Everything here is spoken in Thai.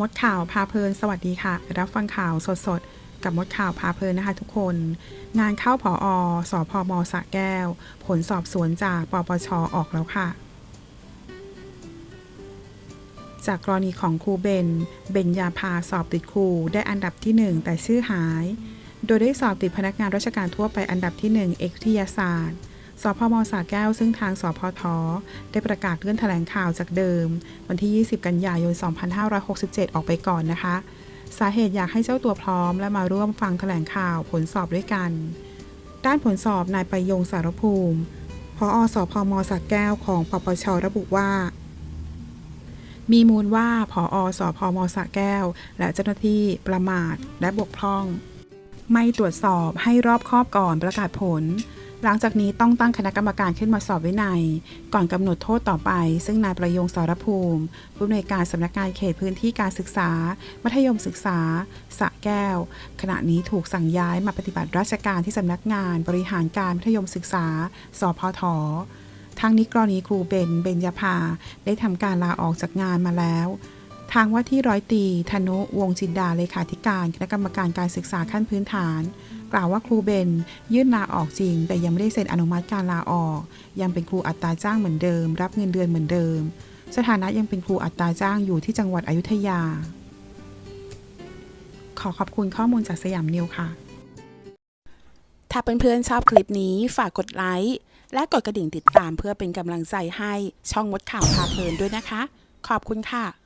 มดข่าวพาเพลินสวัสดีค่ะ รับฟังข่าวสดๆ กับมดข่าวพาเพลินนะคะทุกคน งานเข้าผออสพมสะแก้ว ผลสอบสวนจากปปชออกแล้วค่ะ จากกรณีของครูเบน เบนยาพาสอบติดครูได้อันดับที่ 1 แต่ชื่อหาย โดยได้สอบติดพนักงานราชการทั่วไปอันดับที่ 1 เอกวิทยาศาสตร์ สพมสระแก้วซึ่งทางสพทได้ประกาศเลื่อนแถลงข่าวจากเดิม วันที่ 20 กันยายน 2567 ออกไปก่อนนะคะ สาเหตุอยากให้เจ้าตัวพร้อม และมาร่วมฟังแถลงข่าวผลสอบด้วยกัน ด้านผลสอบนายประยงสารภูมิพออสพมสระแก้วของปปชระบุว่ามีมูลว่าผออสพมสระแก้ว และเจ้าหน้าที่ประมาทและบกพร่อง ไม่ตรวจสอบให้รอบคอบก่อนประกาศผล หลังจากนี้ต้องตั้งคณะกรรมการขึ้นมาสอบวินัย ก่อนกำหนดโทษต่อไป ซึ่งนายประยงสารภูมิผู้อำนวยการสำนักงานเขตพื้นที่การศึกษา มัธยมศึกษาสะแก้ว ขณะนี้ถูกสั่งย้ายมาปฏิบัติราชการที่สำนักงานบริหารการมัธยมศึกษา สพททางนี้กรณีครูเบนเบญญาภาได้ทำการลาออกจากงานมาแล้ว ทางว่าที่ร้อยตีธนุวงจินดาเลขาธิการคณะกรรมการการศึกษาขั้นพื้นฐาน กล่าวว่าครูเบน ยื่นลาออกจริง แต่ยังไม่ได้เซ็นอนุมัติการลาออก ยังเป็นครูอัตราจ้างเหมือนเดิม รับเงินเดือนเหมือนเดิม สถานะยังเป็นครูอัตราจ้างอยู่ที่จังหวัดอยุธยา ขอขอบคุณข้อมูลจากสยามนิวค่ะ ถ้าเพื่อนๆชอบคลิปนี้ฝากกดไลค์และกดกระดิ่งติดตามเพื่อเป็นกำลังใจให้ช่องมดข่าวพาเพลินด้วยนะคะ ขอบคุณค่ะ